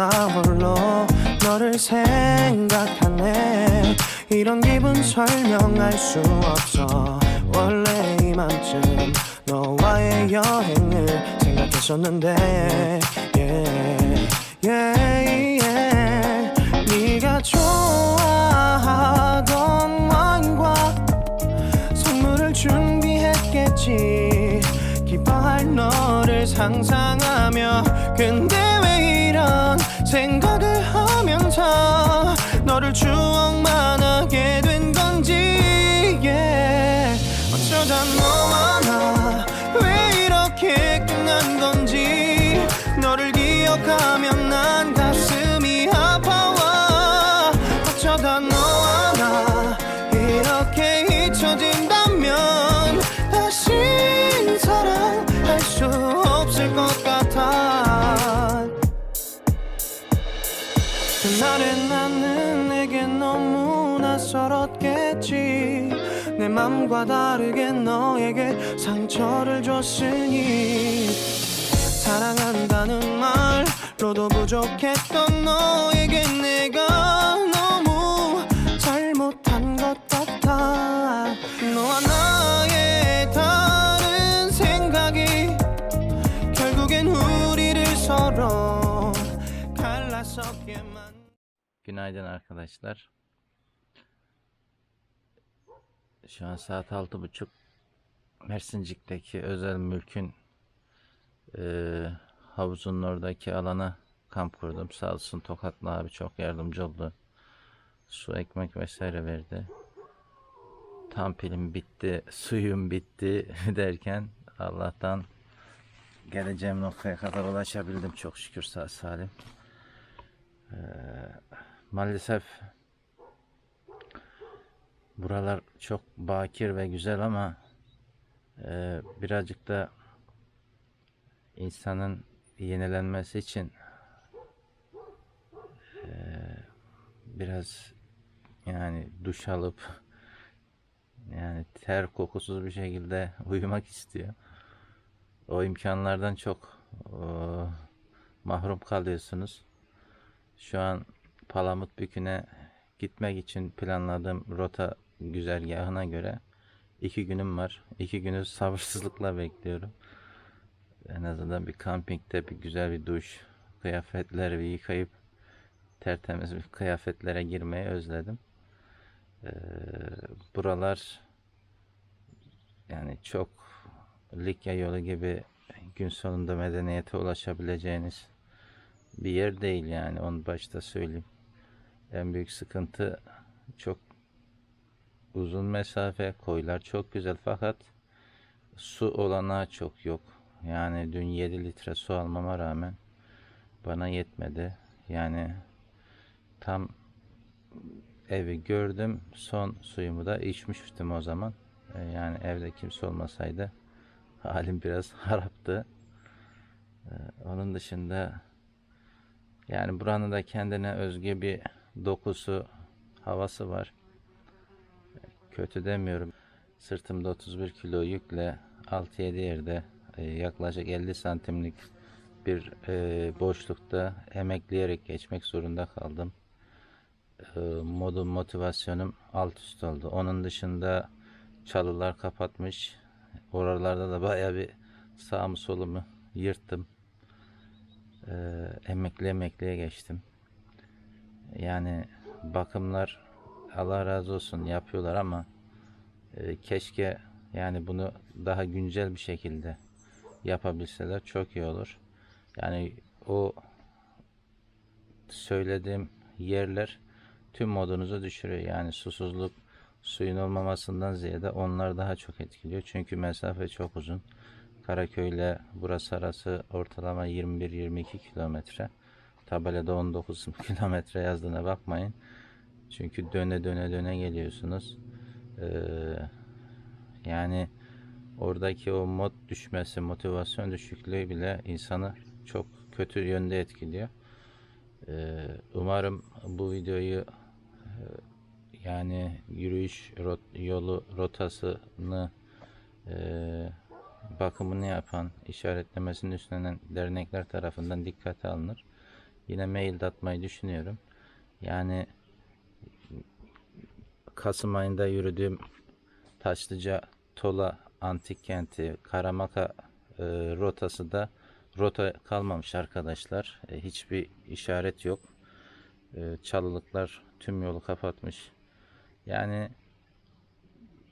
나 홀로 너를 생각하네. 이런 기분 설명할 수 없어. 원래 이맘쯤 너와의 여행을 생각했었는데 생각을 하면서 너를 추억 내 맘과 다르게 너에게 상처를 줬으니 사랑한다는 말로도 부족했던 너에게 내가 너무 잘못한 것 같아 너와 나의 다른 생각이 결국엔 우리를 서로 갈라섰게만 Günaydın arkadaşlar. Şu an saat altı buçuk. Mersincik'teki özel mülkün eee havuzun oradaki alana kamp kurdum. Sağ olsun Tokatlı abi çok yardımcı oldu. Su, ekmek vesaire verdi. Tam pilim bitti, suyum bitti derken Allah'tan geleceğim noktaya kadar ulaşabildim çok şükür sağ salim. Maalesef buralar çok bakir ve güzel ama e, birazcık da insanın yenilenmesi için e, biraz yani duş alıp yani ter kokusuz bir şekilde uyumak istiyor. O imkanlardan çok e, mahrum kalıyorsunuz. Şu an Palamut Bükü'ne gitmek için planladığım rota güzergahına göre iki günüm var. İki günü sabırsızlıkla bekliyorum. En azından bir kampingde bir güzel bir duş, kıyafetleri bir yıkayıp tertemiz bir kıyafetlere girmeyi özledim. Ee, buralar yani çok Likya yolu gibi gün sonunda medeniyete ulaşabileceğiniz bir yer değil yani onu başta söyleyeyim. En büyük sıkıntı çok uzun mesafe, koylar çok güzel fakat su olanağı çok yok. Yani dün 7 litre su almama rağmen bana yetmedi. Yani tam evi gördüm. Son suyumu da içmiştim o zaman. E, Yani evde kimse olmasaydı halim biraz haraptı. E, Onun dışında yani buranın da kendine özgü bir dokusu, havası var. Kötü demiyorum. Sırtımda 31 kilo yükle 6-7 yerde e, yaklaşık 50 santimlik bir e, boşlukta emekleyerek geçmek zorunda kaldım. E, modum, motivasyonum alt üst oldu. Onun dışında çalılar kapatmış. Oralarda da bayağı bir sağımı solumu yırttım emekli emekliye geçtim. Yani bakımlar Allah razı olsun yapıyorlar ama e, keşke yani bunu daha güncel bir şekilde yapabilseler çok iyi olur. Yani o söylediğim yerler tüm modunuzu düşürüyor. Yani susuzluk, suyun olmamasından ziyade onlar daha çok etkiliyor. Çünkü mesafe çok uzun. Karaköy ile burası arası ortalama 21-22 kilometre. Tabelada 19 kilometre yazdığına bakmayın. Çünkü döne döne döne geliyorsunuz. Ee, yani oradaki o mod düşmesi, motivasyon düşüklüğü bile insanı çok kötü yönde etkiliyor. Ee, umarım bu videoyu e, yani yürüyüş rot- yolu rotasını e, bakımını yapan, işaretlemesini üstlenen dernekler tarafından dikkate alınır. Yine mail atmayı düşünüyorum. Yani Kasım ayında yürüdüğüm Taşlıca, Tola, Antik Kenti, Karamaka e, rotası da rota kalmamış arkadaşlar. E, hiçbir işaret yok. E, çalılıklar tüm yolu kapatmış. Yani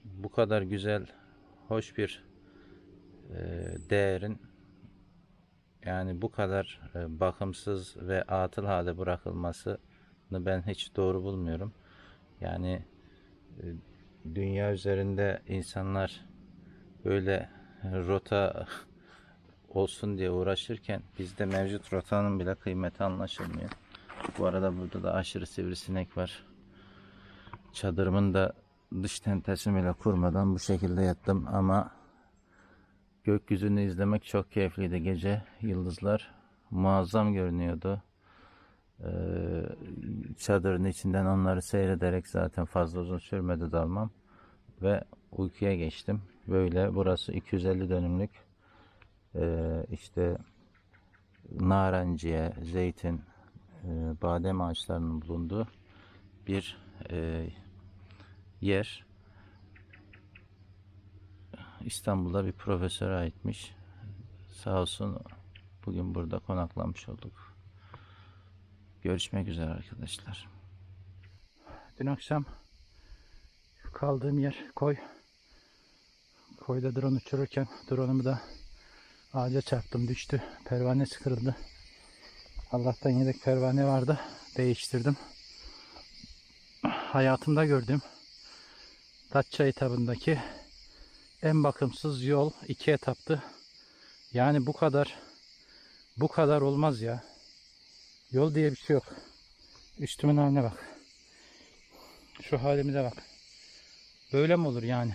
bu kadar güzel, hoş bir e, değerin yani bu kadar e, bakımsız ve atıl halde bırakılmasını ben hiç doğru bulmuyorum. Yani dünya üzerinde insanlar böyle rota olsun diye uğraşırken bizde mevcut rotanın bile kıymeti anlaşılmıyor. Bu arada burada da aşırı sivrisinek var. Çadırımın da dış tentesini bile kurmadan bu şekilde yattım ama gökyüzünü izlemek çok keyifliydi gece. Yıldızlar muazzam görünüyordu. Ee, çadırın içinden onları seyrederek zaten fazla uzun sürmedi dalmam ve uykuya geçtim. Böyle burası 250 dönümlük ee, işte narenciye, zeytin, e, badem ağaçlarının bulunduğu bir e, yer. İstanbul'da bir profesöre aitmiş. Sağ olsun bugün burada konaklamış olduk. Görüşmek üzere arkadaşlar. Dün akşam kaldığım yer koy. Koyda drone uçururken drone'umu da ağaca çarptım düştü. Pervanesi kırıldı. Allah'tan yedek pervane vardı. Değiştirdim. Hayatımda gördüğüm Datça etabındaki en bakımsız yol iki etaptı. Yani bu kadar bu kadar olmaz ya. Yol diye bir şey yok. Üstümün haline bak. Şu halimize bak. Böyle mi olur yani?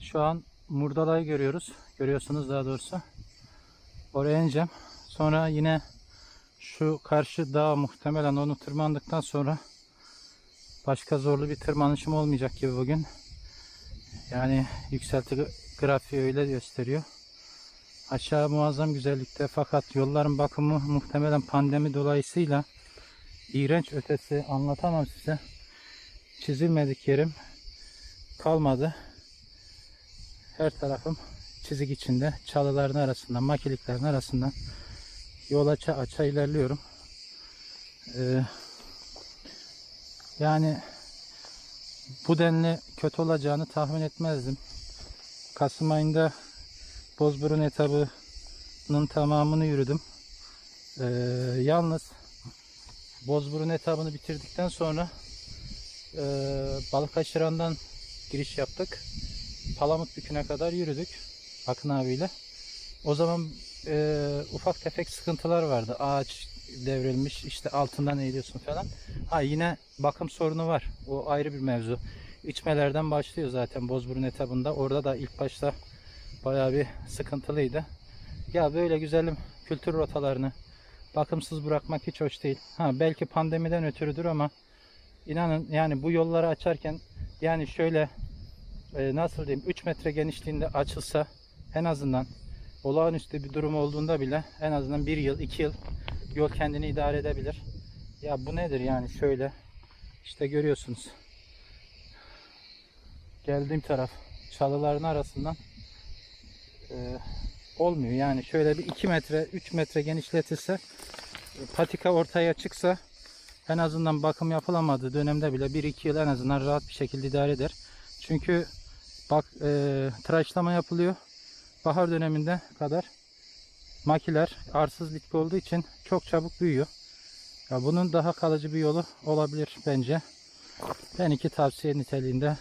Şu an Murdalay'ı görüyoruz. Görüyorsunuz daha doğrusu. Oraya ineceğim. Sonra yine şu karşı dağ muhtemelen onu tırmandıktan sonra başka zorlu bir tırmanışım olmayacak gibi bugün. Yani yükselti grafiği öyle gösteriyor. Aşağı muazzam güzellikte fakat yolların bakımı muhtemelen pandemi dolayısıyla iğrenç ötesi anlatamam size. Çizilmedik yerim kalmadı. Her tarafım çizik içinde. Çalıların arasından, makiliklerin arasından yol aça aça ilerliyorum. Ee, yani bu denli kötü olacağını tahmin etmezdim. Kasım ayında Bozburun etabının tamamını yürüdüm. Ee, yalnız Bozburun etabını bitirdikten sonra e, Balıkaşıran'dan giriş yaptık. Palamut Bükü'ne kadar yürüdük Akın abiyle. O zaman e, ufak tefek sıkıntılar vardı. Ağaç devrilmiş, işte altından eğiliyorsun falan. Ha yine bakım sorunu var. O ayrı bir mevzu. İçmelerden başlıyor zaten Bozburun etabında. Orada da ilk başta bayağı bir sıkıntılıydı. Ya böyle güzelim kültür rotalarını bakımsız bırakmak hiç hoş değil. Ha belki pandemiden ötürüdür ama inanın yani bu yolları açarken yani şöyle e, nasıl diyeyim 3 metre genişliğinde açılsa en azından olağanüstü bir durum olduğunda bile en azından bir yıl iki yıl yol kendini idare edebilir. Ya bu nedir yani şöyle işte görüyorsunuz geldiğim taraf çalıların arasından e, olmuyor yani şöyle bir 2 metre 3 metre genişletilse e, patika ortaya çıksa en azından bakım yapılamadığı dönemde bile 1-2 yıl en azından rahat bir şekilde idare eder. Çünkü bak e, tıraşlama yapılıyor. Bahar döneminde kadar makiler arsız bitki olduğu için çok çabuk büyüyor. Ya bunun daha kalıcı bir yolu olabilir bence. Ben iki tavsiye niteliğinde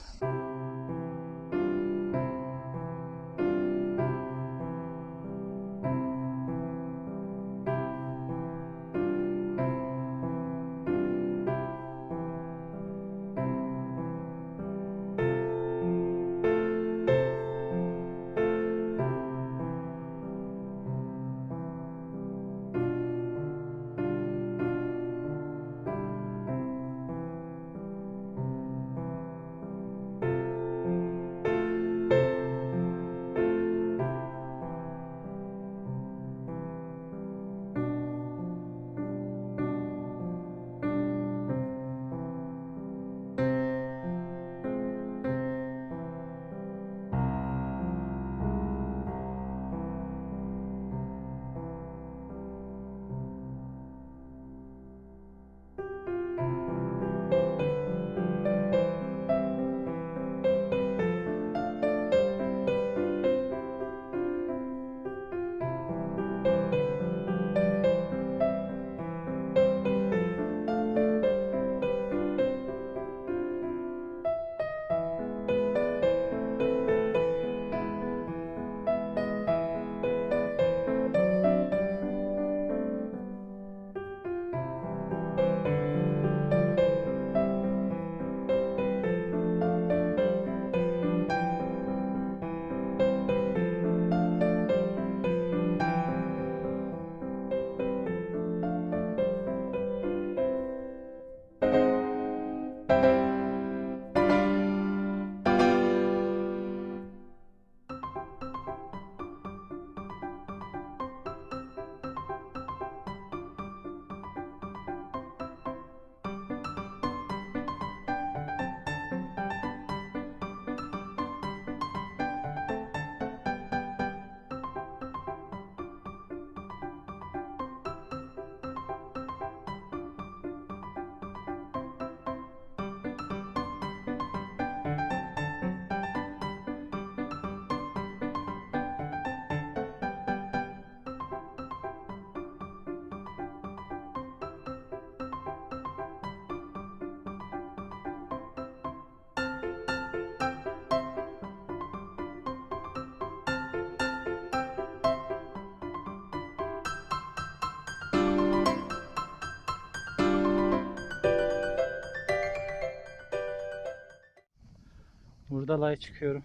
Burada lay çıkıyorum.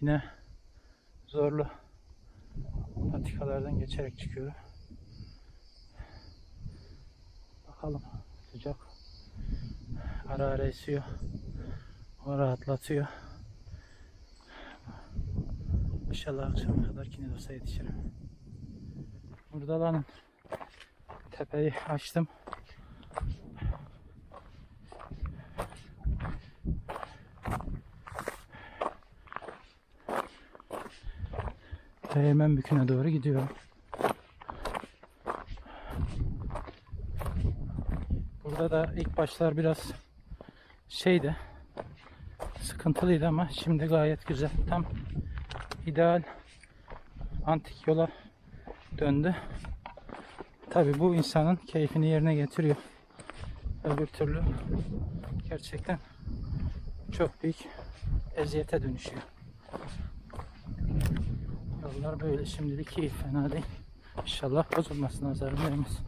Yine zorlu patikalardan geçerek çıkıyorum. Bakalım sıcak. Ara ara esiyor. O rahatlatıyor. İnşallah akşama kadar Kinidos'a yetişirim. Burada lan tepeyi açtım. Değirmen büküne doğru gidiyorum. Burada da ilk başlar biraz şeydi. Sıkıntılıydı ama şimdi gayet güzel. Tam ideal antik yola döndü. Tabi bu insanın keyfini yerine getiriyor. Öbür türlü gerçekten çok büyük eziyete dönüşüyor. Yollar böyle şimdilik iyi fena değil. İnşallah bozulmasın değmez.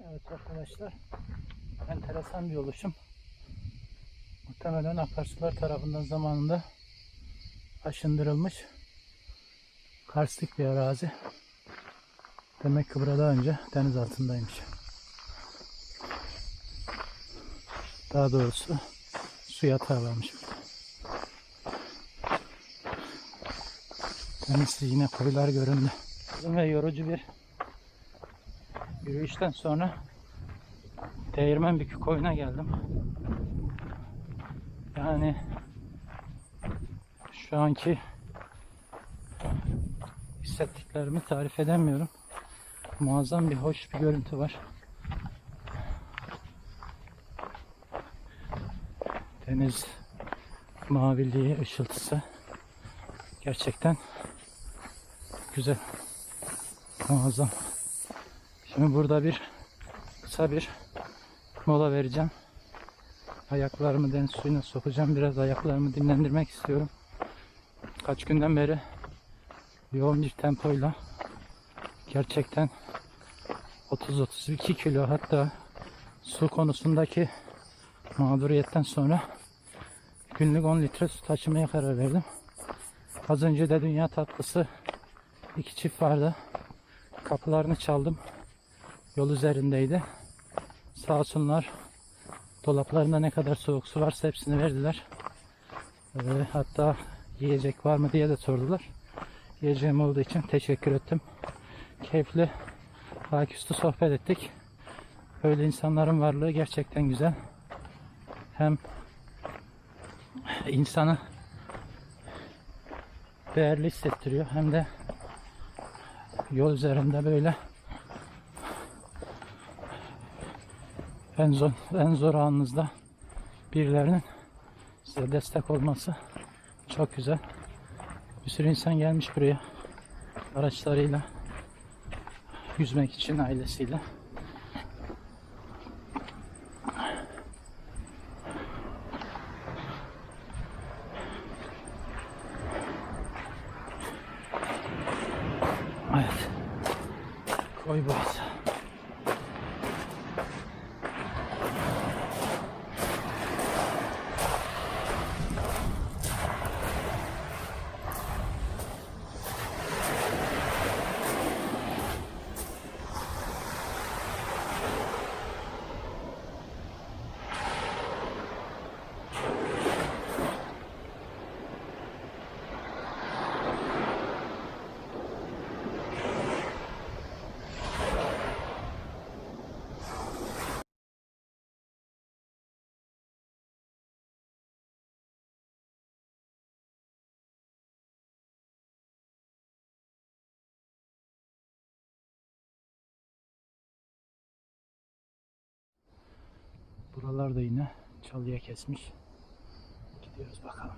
Evet arkadaşlar enteresan bir oluşum. Muhtemelen akarsular tarafından zamanında aşındırılmış karstik bir arazi. Demek ki burada önce deniz altındaymış. Daha doğrusu su yatağı varmış. Denizde yine koylar göründü. Uzun ve yorucu bir yürüyüşten sonra Değirmen Bükü koyuna geldim. Yani şu anki hissettiklerimi tarif edemiyorum. Muazzam bir hoş bir görüntü var. Deniz maviliği, ışıltısı gerçekten güzel, muazzam. Şimdi burada bir kısa bir mola vereceğim. Ayaklarımı deniz suyuna sokacağım. Biraz ayaklarımı dinlendirmek istiyorum. Kaç günden beri yoğun bir tempoyla gerçekten 30-32 kilo hatta su konusundaki mağduriyetten sonra günlük 10 litre su taşımaya karar verdim. Az önce de dünya tatlısı iki çift vardı. Kapılarını çaldım. Yol üzerindeydi. Sağ olsunlar dolaplarında ne kadar soğuk su varsa hepsini verdiler. Ee, hatta yiyecek var mı diye de sordular. Yiyeceğim olduğu için teşekkür ettim. Keyifli ayaküstü sohbet ettik. Böyle insanların varlığı gerçekten güzel. Hem insanı değerli hissettiriyor hem de yol üzerinde böyle en zor, en zor anınızda birilerinin size destek olması çok güzel. Bir sürü insan gelmiş buraya araçlarıyla yüzmek için ailesiyle. Evet. Koy burası. Buralar da yine çalıya kesmiş. Gidiyoruz bakalım.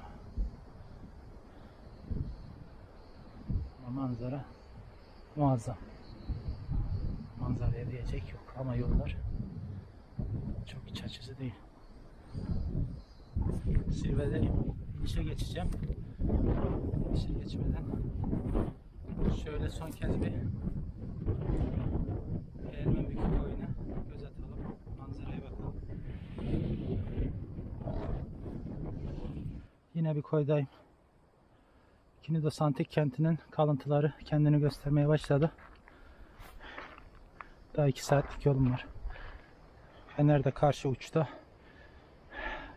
Ama manzara muazzam. Manzaraya diyecek yok ama yollar çok iç açıcı değil. Zirvedeyim. İşe geçeceğim. İşe geçmeden şöyle son kez bir Ermen Bükü koyuna göz atalım. Manzaraya bakalım. Yine bir koydayım. Kinidos Antik Kenti'nin kalıntıları kendini göstermeye başladı. Daha iki saatlik yolum var. Fener de karşı uçta.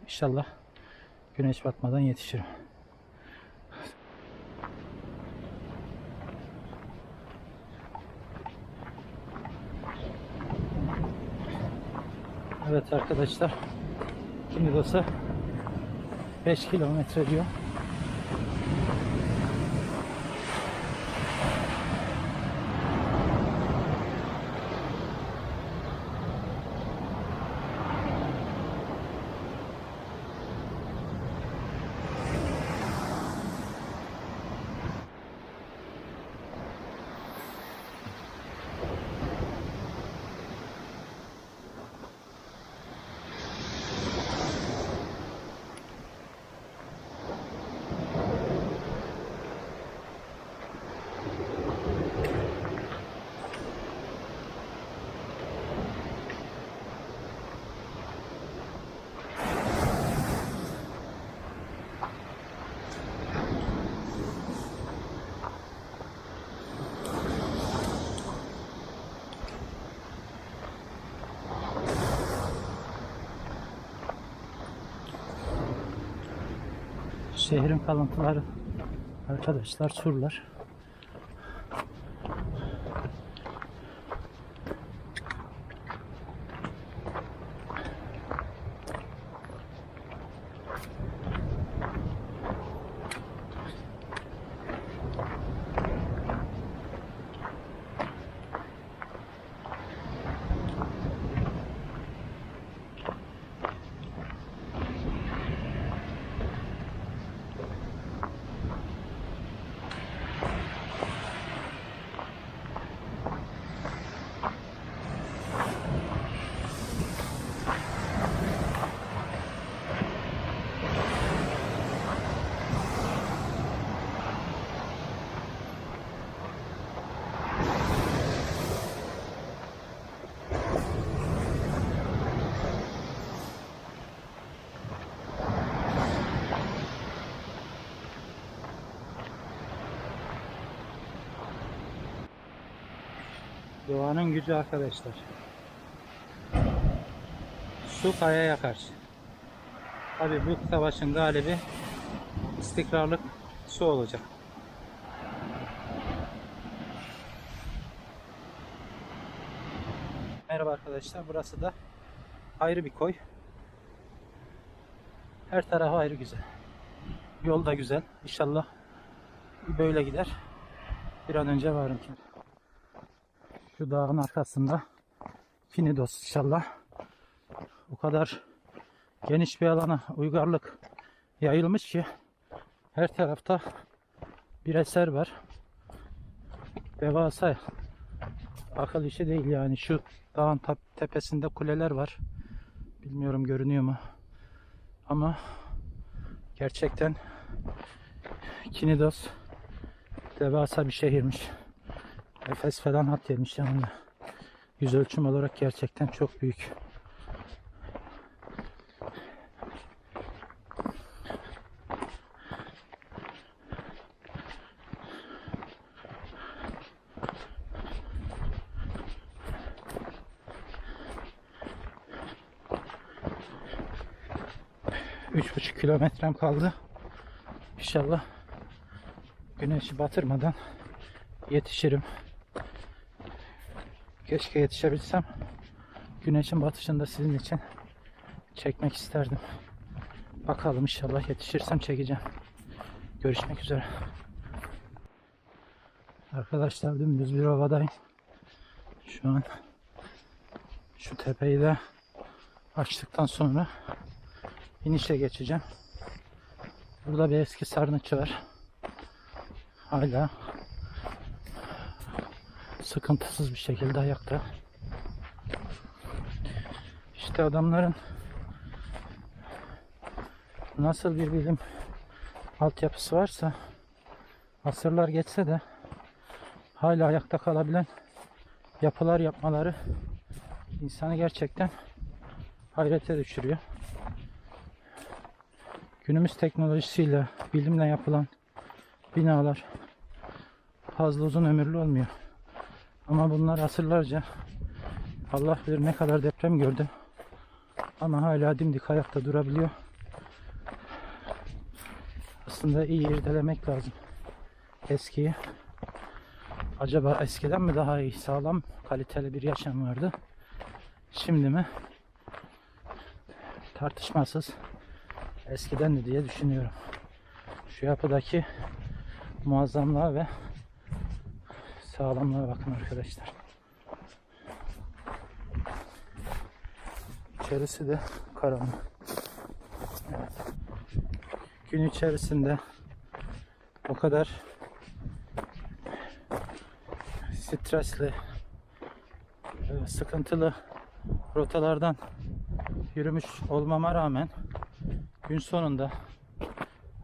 İnşallah güneş batmadan yetişirim. Evet arkadaşlar. Kinidos'a 5 kilometre diyor. Şehrin kalıntıları arkadaşlar surlar. Doğanın gücü arkadaşlar. Su kaya yakar. Tabi bu savaşın galibi istikrarlık su olacak. Merhaba arkadaşlar. Burası da ayrı bir koy. Her tarafı ayrı güzel. Yol da güzel. İnşallah böyle gider. Bir an önce varım ki. Şu dağın arkasında Kinidos inşallah. O kadar geniş bir alana uygarlık yayılmış ki her tarafta bir eser var. Devasa akıl işi değil yani şu dağın tepesinde kuleler var. Bilmiyorum görünüyor mu? Ama gerçekten Kinidos devasa bir şehirmiş. Efes falan hat yemiş yanında. Yüz ölçüm olarak gerçekten çok büyük. Üç buçuk kilometrem kaldı. İnşallah güneşi batırmadan yetişirim. Keşke yetişebilsem. Güneşin batışında sizin için çekmek isterdim. Bakalım inşallah yetişirsem çekeceğim. Görüşmek üzere. Arkadaşlar dümdüz bir ovadayım. Şu an şu tepeyi de açtıktan sonra inişe geçeceğim. Burada bir eski sarnıcı var. Hala sıkıntısız bir şekilde ayakta. İşte adamların nasıl bir bilim altyapısı varsa asırlar geçse de hala ayakta kalabilen yapılar yapmaları insanı gerçekten hayrete düşürüyor. Günümüz teknolojisiyle, bilimle yapılan binalar fazla uzun ömürlü olmuyor. Ama bunlar asırlarca Allah bilir ne kadar deprem gördü. Ama hala dimdik ayakta durabiliyor. Aslında iyi irdelemek lazım eskiyi. Acaba eskiden mi daha iyi, sağlam, kaliteli bir yaşam vardı? Şimdi mi? Tartışmasız eskiden de diye düşünüyorum. Şu yapıdaki muazzamlığa ve sağlamlığa bakın arkadaşlar. İçerisi de karanlık. Gün içerisinde o kadar stresli, e, sıkıntılı rotalardan yürümüş olmama rağmen gün sonunda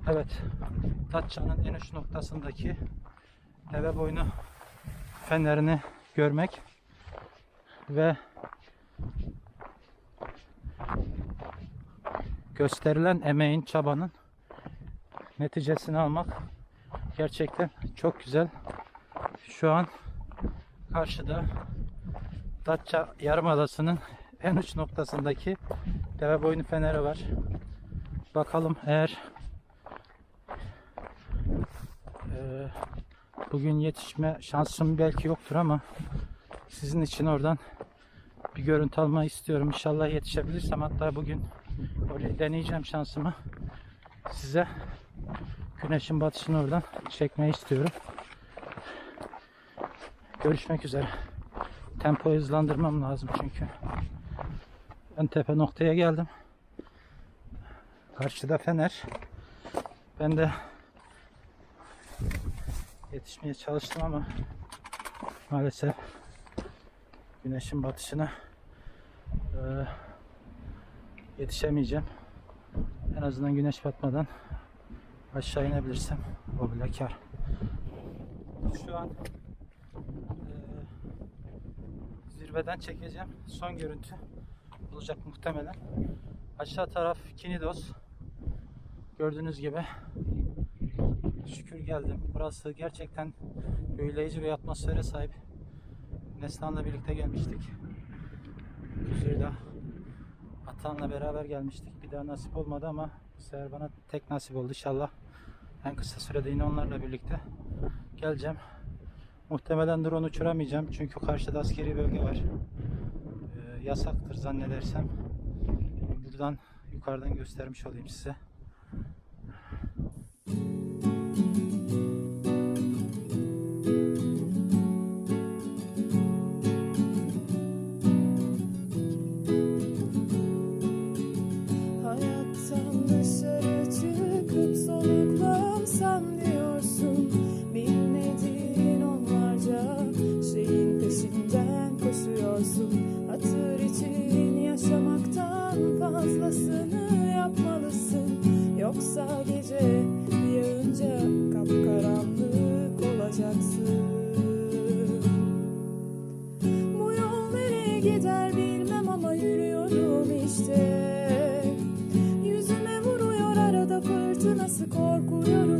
evet Datça'nın en uç noktasındaki deve boynu fenerini görmek ve gösterilen emeğin, çabanın neticesini almak gerçekten çok güzel. Şu an karşıda Datça Yarımadası'nın en uç noktasındaki deve boynu feneri var. Bakalım eğer bugün yetişme şansım belki yoktur ama sizin için oradan bir görüntü almayı istiyorum. İnşallah yetişebilirsem hatta bugün öyle deneyeceğim şansımı. Size güneşin batışını oradan çekmeyi istiyorum. Görüşmek üzere. Tempoyu hızlandırmam lazım çünkü. En tepe noktaya geldim. Karşıda fener. Ben de yetişmeye çalıştım ama maalesef güneşin batışına eee, yetişemeyeceğim. En azından güneş batmadan aşağı inebilirsem o bile kar. Şu an eee, zirveden çekeceğim. Son görüntü olacak muhtemelen. Aşağı taraf Kinidos. Gördüğünüz gibi şükür geldim. Burası gerçekten büyüleyici bir atmosfere sahip. Neslihan'la birlikte gelmiştik. Kuzey'de Atan'la beraber gelmiştik. Bir daha nasip olmadı ama bu sefer bana tek nasip oldu inşallah. En kısa sürede yine onlarla birlikte geleceğim. Muhtemelen drone uçuramayacağım çünkü karşıda askeri bölge var. Ee, yasaktır zannedersem. Buradan yukarıdan göstermiş olayım size. Fazlasını yapmalısın. Yoksa gece yağınca kapkaranlık olacaksın. Bu yol nereye gider bilmem ama yürüyorum işte. Yüzüme vuruyor arada fırtınası korkuyorum